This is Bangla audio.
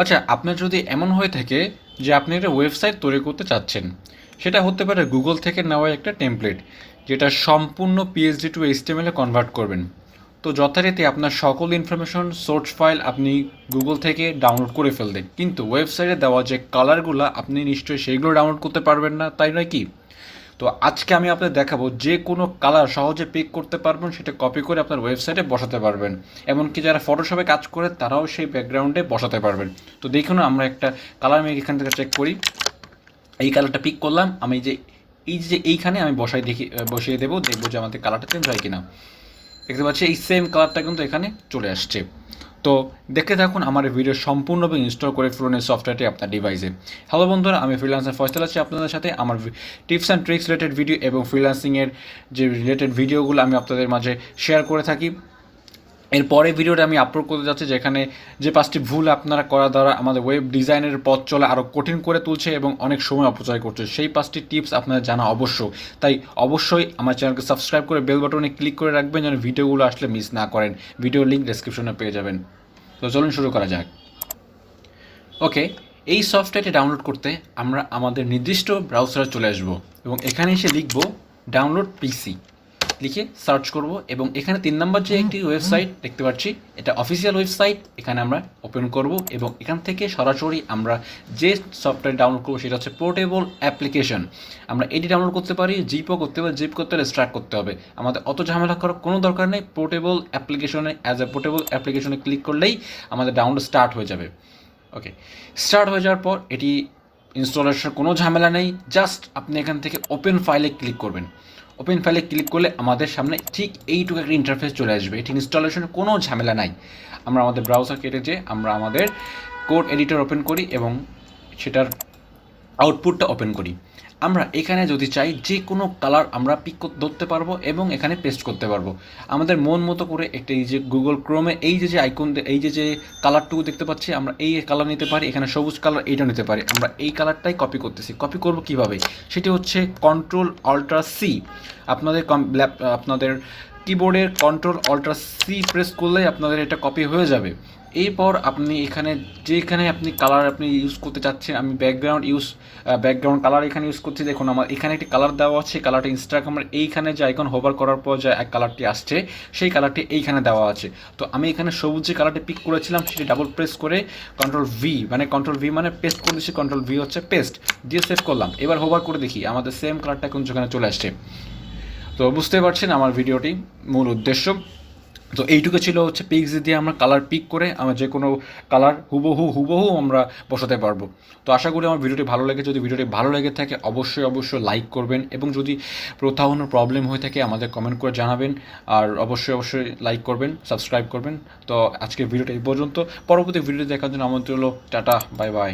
আচ্ছা আপনার যদি এমন হয়ে থাকে যে আপনি একটা ওয়েবসাইট তৈরি করতে চাচ্ছেন, সেটা হতে পারে গুগল থেকে নেওয়া একটা টেমপ্লেট যেটা সম্পূর্ণ পিএইচডি টু এইচটিএমএলে কনভার্ট করবেন। তো যথারীতি আপনার সকল ইনফরমেশন সোর্স ফাইল আপনি গুগল থেকে ডাউনলোড করে ফেলবেন কিন্তু ওয়েবসাইটে দেওয়া যে কালারগুলো আপনি নিশ্চয়ই সেইগুলো ডাউনলোড করতে পারবেন না, তাই নয় কি? তো আজকে আমি আপনাদের দেখাবো যে কোনো কালার সহজে পিক করতে পারবেন, সেটা কপি করে আপনার ওয়েবসাইটে বসাতে পারবেন। এমনকি যারা ফটোশপে কাজ করে, তারাও সেই ব্যাকগ্রাউন্ডে বসাতে পারবেন। তো দেখুন, আমরা একটা কালার আমি এখান থেকে চেক করি। এই কালারটা পিক করলাম। আমি যে, এই যে এইখানে আমি বসাই দেখি, বসিয়ে দেবো, দেখব যে আমাদের কালারটা চেঞ্জ হয় কিনা। দেখতে পাচ্ছি, এই সেম কালারটা কিন্তু এখানে চলে আসছে। তো দেখে থাকুন আমার ভিডিও সম্পূর্ণভাবে ইনস্টল করে ফেলুন এই সফটওয়্যারটি আপনার ডিভাইসে হ্যালো বন্ধুরা, আমি ফ্রিলান্সার ফয়সাল আছি আপনাদের সাথে। আমার tips and tricks related video এবং ফ্রিলান্সিংয়ের যে রিলেটেড ভিডিওগুলো আমি আপনাদের মাঝে শেয়ার করে থাকি। এরপরে ভিডিওটা আমি আপলোড করতে যাচ্ছি, যেখানে যে পাঁচটি ভুল আপনারা করা দ্বারা আমাদের ওয়েব ডিজাইনের পথ চলে আরও কঠিন করে তুলছে এবং অনেক সময় অপচয় করছে। সেই পাঁচটি টিপস আপনাদের জানা অবশ্য তাই অবশ্যই আমার চ্যানেলকে সাবস্ক্রাইব করে বেল বাটনে ক্লিক করে রাখবেন, যেন ভিডিওগুলো আসলে মিস না করেন। ভিডিও লিঙ্ক ডেসক্রিপশনে পেয়ে যাবেন। তো চলুন শুরু করা যাক। ওকে এই সফটওয়্যারটি ডাউনলোড করতে আমরা আমাদের নির্দিষ্ট ব্রাউজারে চলে আসব এবং এখানে এসে লিখব ডাউনলোড পিসি লিখে সার্চ করব এবং এখানে তিন নম্বর যে একটি ওয়েবসাইট দেখতে পাচ্ছি এটা অফিসিয়াল ওয়েবসাইট এখানে আমরা ওপেন করব এবং এখান থেকে সরাসরি আমরা যে সফটওয়্যার ডাউনলোড করব সেটা হচ্ছে পোর্টেবল অ্যাপ্লিকেশন আমরা এটি ডাউনলোড করতে পারি জিপও করতে পারি জিপ করতে হলে স্টার্ট করতে হবে। আমাদের অত ঝামেলা করার কোনো দরকার নেই পোর্টেবল অ্যাপ্লিকেশনে অ্যাজ এ পোর্টেবল অ্যাপ্লিকেশনে ক্লিক করলেই আমাদের ডাউনলোড স্টার্ট হয়ে যাবে। ওকে স্টার্ট হয়ে যাওয়ার পর এটি ইনস্টলেশন কোনো ঝামেলা নেই, জাস্ট আপনি এখান থেকে ওপেন ফাইলে ক্লিক করবেন। ওপেন ফাইলে ক্লিক করলে আমাদের সামনে ঠিক এইটুকু একটা ইন্টারফেস চলে আসবে। এটি ইনস্টলেশনের কোনো ঝামেলা নাই। আমরা আমাদের ব্রাউজার কেটে যে আমরা আমাদের কোড এডিটর ওপেন করি এবং সেটার আউটপুটটা ওপেন করি। আমরা এখানে যদি চাই যে কোনো কালার আমরা পিক ধরতে পারব এবং এখানে পেস্ট করতে পারব। আমাদের মন মতো করে একটা এই যে গুগল ক্রোমে এই যে যে আইকন এই যে যে কালারটুকু দেখতে পাচ্ছি, আমরা এই কালার নিতে পারি, এখানে সবুজ কালার এইটা নিতে পারি। আমরা এই কালারটাই কপি করতেছি। কপি করব কীভাবে? সেটি হচ্ছে কন্ট্রোল অল্ট্রা সি আপনাদের কম- আপনাদের কিবোর্ডের কন্ট্রোল অল্ট্রা সি প্রেস করলেই আপনাদের এটা কপি হয়ে যাবে। এরপর আপনি এখানে, যেখানে আপনি কালার আপনি ইউজ করতে চাচ্ছেন, আমি ব্যাকগ্রাউন্ড ইউজ ব্যাকগ্রাউন্ড কালার এখানে ইউজ করছি। দেখুন, আমার এখানে একটি কালার দেওয়া আছে কালারটা ইনস্টাগ্রামের এইখানে যে আইকন হোভার করার পর যে এক কালারটি আসছে, সেই কালারটি এইখানে দেওয়া আছে। তো আমি এখানে সবুজ যে কালারটি পিক করেছিলাম, সেটি ডাবল প্রেস করে কন্ট্রোল ভি মানে কন্ট্রোল ভি মানে পেস্ট করে দিচ্ছি কন্ট্রোল ভি হচ্ছে পেস্ট দিয়ে সেভ করলাম। এবার হোভার করে দেখি, আমাদের সেম কালারটা এখন যেখানে চলে আসছে। তো বুঝতে পারছেন আমার ভিডিওটি মূল উদ্দেশ্য। তো এইটুকু ছিল হচ্ছে পিক্স দিয়ে আমরা কালার পিক করে আমরা যে কোনো কালার হুবহু হুবহু আমরা বসাতে পারব। তো আশা করি আমার ভিডিওটি ভালো লেগে যদি ভিডিওটি ভালো লেগে থাকে, অবশ্যই অবশ্যই লাইক করবেন এবং যদি কোথাও কোনো প্রবলেম হয়ে থাকে, আমাদের কমেন্ট করে জানাবেন। আর অবশ্যই অবশ্যই লাইক করবেন সাবস্ক্রাইব করবেন। তো আজকের ভিডিওটা এই পর্যন্ত। পরবর্তী ভিডিও দেখার জন্য আমন্ত্রণ হলো টাটা বাই বাই